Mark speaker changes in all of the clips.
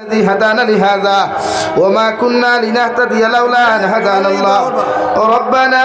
Speaker 1: الذي هدانا لهذا وما كنا لنهتدي لولا أن هدانا الله. ربنا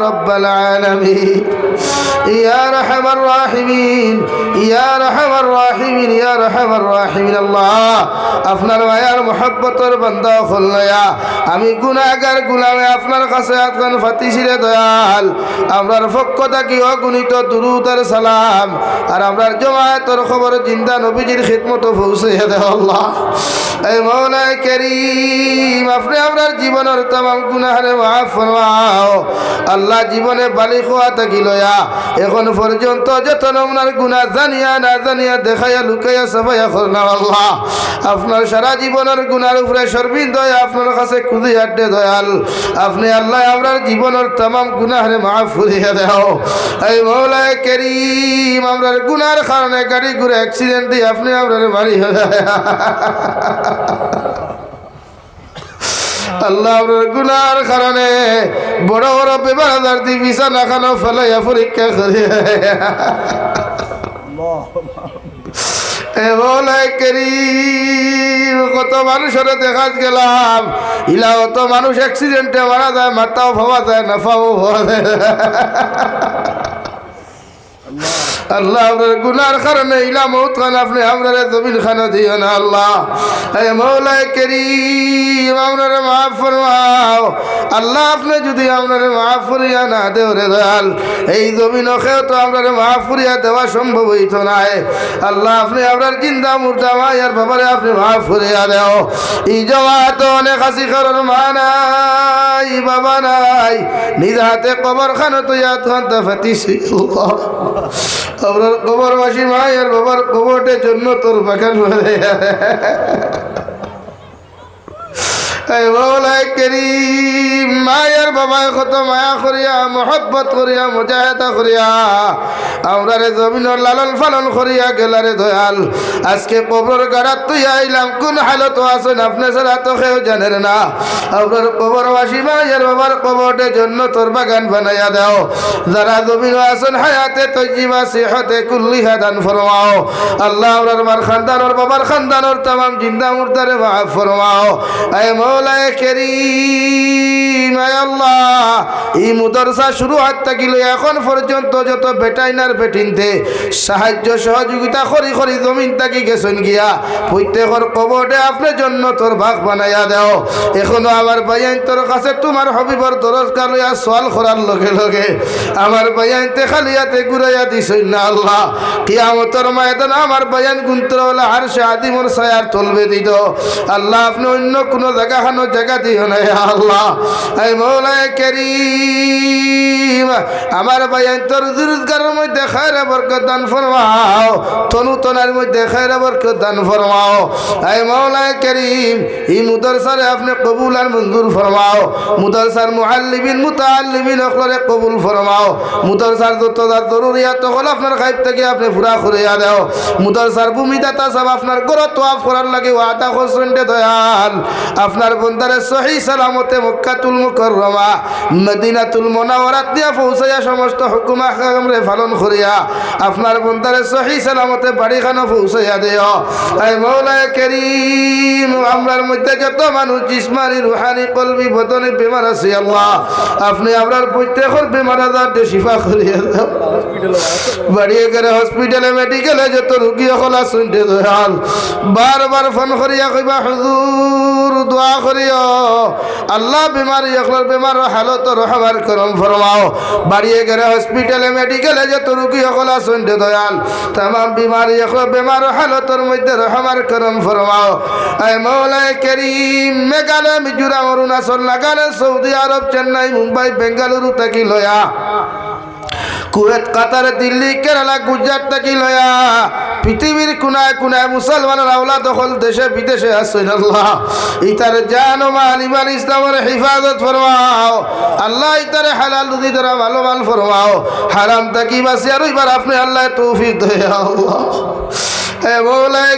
Speaker 1: رب العالمين. يا رحم الراحمين. يا رحم আল্লাহ। আপনার মায়ার মহাব্বতর আমি গুণাগার গুণামে আপনার কাছে ফাতিসিরে দয়াল। আমরার অগুণিত সালাম। আর আমরার খবর জিন্দা নবীজির খিদমত পৌঁছে বালি থাকি লয়া। এখন জানিয়া না জানিয়া দেখাইয়া, লুকাইয়া সবাইয়া করলাম আল্লাহ। আপনার সারা জীবনের গুণার উপরে সর্বিন দয়া আপনার কাছে কুদি আড্ডে দয়াল। আপনি আল্লাহ, আপনার জীবনের তাম গুনাহারে মাফ ফুরিয়ে দেও। এই মৌলায় করিম, আমরার গুনার কারণে গাড়ি ঘুরে অ্যাক্সিডেন্ট দিয়ে আপনি আপনার বাড়ি হয়ে আল্লাহ আপনার গুনার কারণে বড় বড় আজার দিয়ে খানো ফেলাইয়া পরীক্ষা করে এ বলে করিম কত দেখা মানুষ অ্যাক্সিডেন্টে মারা যায় মাথাও ভাবা যায় নাফাও ভাবা যায়। আল্লাহ, আপনার গুনার কারণে ইলা মৌত খান আপনি আপনার জমিন খানা দিও না আল্লাহ। এ মৌলায় করিম, আপনার মাফ ফরমাও। আল্লাহ, আপনি যদি আপনার মাফ ফুরিয়া না দেও রে দয়াল, এই জমিন খেয়েও তো আপনার মাফ ফুরিয়া দেওয়া সম্ভব হইত নাই। আল্লাহ, আপনি আপনার চিন্তা মুর্দা মায়ার বাবারে আপনি মাফ ফুরিয়া দেও। এই জমা তো অনেক হাসি কারণ মা নাই, বাবা নাই। নিজ হাতে কবর খানো তো ইয়াত খান তা ফাতিছি আপনার কবরবাসী মায়ের বাবার কবরটের জন্য তোর বাগান মায়ের বাবায় কত মায়া করিয়া, মহব্বত করিয়া, মুজাহেদা করিয়া, আমরারে জমিনের লালন ফালন করিয়া গেলারে দয়াল। আজকে কবর গাড়াত তুই আইলাম, কোন হালত আছেন আপনি ছাড়া তো কেউ জানেন না। আপনার কবরবাসী মায়ের বাবার কবরটে জন্য তোর বাগান বানাইয়া দাও। যারা জমিন আছেন হায়াতে তৈজিবা সিহতে, কুল্লিহা দান ফরমাও। আল্লাহ আপনার মার খানদানোর বাবার খানদানোর তামাম জিন্দা মুর্দারে মাফ ফরমাও। আয় মৌলায় কেরিম আয় আল্লাহ এই মুদরসা শুরু হাত থাকিল এখন পর্যন্ত যত বেটাইনার বেটিনতে সাহায্য সহযোগিতা করি করি জমিন তাকি গেছেন গিয়া, প্রত্যেকর কবরে আপনার জন্য তোর ভাগ বানাইয়া দেও। এখনও আমার বাইয়ান তোর কাছে তোমার হবিবর দরজকা লইয়া সোয়াল করার লগে লগে আমার বাইয়ানতে খালিয়াতে ঘুরাইয়া দিছই না আল্লাহ। কিয়ামতর ময়দান আমার বায়ান গুন্তর হলে আর সে আদিমর সায়ার তলবে দিত। আল্লাহ আপনি অন্য কোনো জায়গা খানো জায়গা দিও না আল্লাহ। এই মৌলায় করিম। আমার বায়ান তোর রোজগারের মধ্যে খায়রা বরকত দান ফরমাও। তনু তনার মধ্যে খায়রা বরকত দান ফরমাও। এই মৌলায় করিম, এই মুদরসারে আপনি কবুল আর মঞ্জুর ফরমাও। মুদরসার মুআল্লিমিন মুতাআল্লিমিন অখলরে কবুল ফরমাও। মুদরসার যত যার জরুরিয়াত হল আপনার খাইব থেকে আপনি পুরা করিয়া দেও। মুদরসার ভূমিদাতা সব আপনার গর তোয়াফ করার লাগে ওয়াদা রে দয়াল। আপনার বন্দারে সহি সালামতে মক্কাতুল মুকররমা। মদিনাতুল মুনাওয়ারাত দিয়া পৌঁছাইয়া সমস্ত হুকুম আহকামরে পালন করিয়া আপনার বন্দারে সহি সালামতে বাড়িখানো পৌঁছাইয়া দিও। এই মৌলায় করিম, আমরার মধ্যে যত মানুষ জিসমানি, রুহানি, কলবি, বদনে বেমার আছে, আল্লাহ। আপনি আপনার প্রত্যেকের বেমার আজার শিফা করিয়া দাও। বাড়িয়ে গেলে হসপিটালে, মেডিকেলে যত রুগী সকল শুনতে দয়াল। বারবার ফোন করিয়া কইবা, হুজুর, দোয়া করিও। আল্লাহ, বেমারি সকলের বেমার হালত রহমার করম ফরমাও। বাড়িয়ে গেলে হসপিটালে মেডিকেলে যত রুগী সকল আসুন দয়াল। তাম বিমারি বেমার হালতর মধ্যে রহমার করম ফরমাও। এ মৌলায় কেরি মেঘালয়, মিজোরাম, অরুণাচল, নাগাল্যান্ড, সৌদি আরব, চেন্নাই, মুম্বাই, বেঙ্গালুরু থাকি লয়া। কুয়েত, কাতার, দিল্লি, কেরালা, গুজরাট থেকে লয়া পৃথিবীর কোনায় কোনায় মুসলমানের আওলা দখল দেশে বিদেশে আসছেন আল্লাহ। ইতার জান মাল, ইমান, ইসলামের হিফাজত ফরমাও। আল্লাহ ইতারে হালাল রুজি দ্বারা ভালো মাল ফরমাও। হারাম তাকি বাসি আর এবার আপনি আল্লাহ তৌফিক দেয় আল্লাহ। এ মৌলাই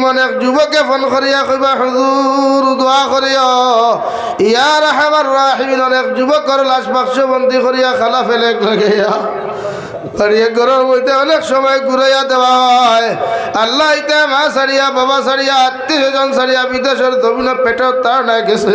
Speaker 1: করিম অনেক যুবকে ফোন করিয়া কইবা, হুজুর, দোয়া করিও। ইয়ার হামার রাহিমিন, অনেক যুবকর লাশ বাক্স বন্দি করিয়া খালা ফেলে লাগাইয়া মধ্যে অনেক সময় ঘুরাইয়া দেওয়া হয়। আল্লাহ মা সারিয়া বাবা সারিয়া আত্মীয় স্বজন সারিয়া বিদেশের দমিন পেটের তার না গেছে।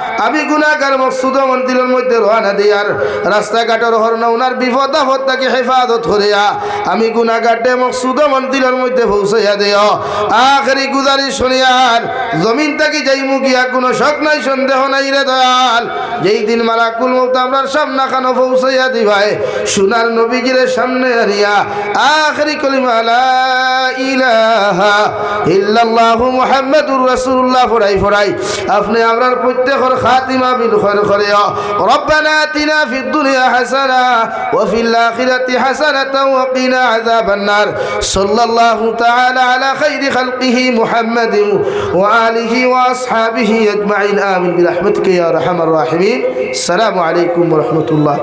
Speaker 1: আমি গুণাগার মকসুদ মন্দিরের মধ্যে রওনা দিয়ার রাস্তাঘাটের হরণ উনার বিপদ আপদ তাকে হেফাজত করিয়া আমি গুণাগাটে মকসুদ মন্দিরের মধ্যে পৌঁছাইয়া দিও। আখেরি গুজারি শুনিয়ার জমিন তাকে যাই মুখিয়া কোনো শখ নাই, সন্দেহ নাই রে দয়াল। যেই দিন মালাকুল মৌত আমরার সামনা খানো পৌঁছাইয়া দিবাই সোনার নবীজিরের সামনে আনিয়া আখেরি কলিমা লা ইলাহা ইল্লাল্লাহু মুহাম্মাদুর রাসূলুল্লাহ ফরাই ফরাই আপনি আমরার প্রত্যেকের والخاتمة بالخير خيرا ربنا آتنا في الدنيا حسنة وفي الآخرة حسنة وقنا عذاب النار. صلى الله تعالى على خير خلقه محمد وآله وأصحابه أجمعين. آمين برحمتك يا أرحم الراحمين. السلام عليكم ورحمة الله.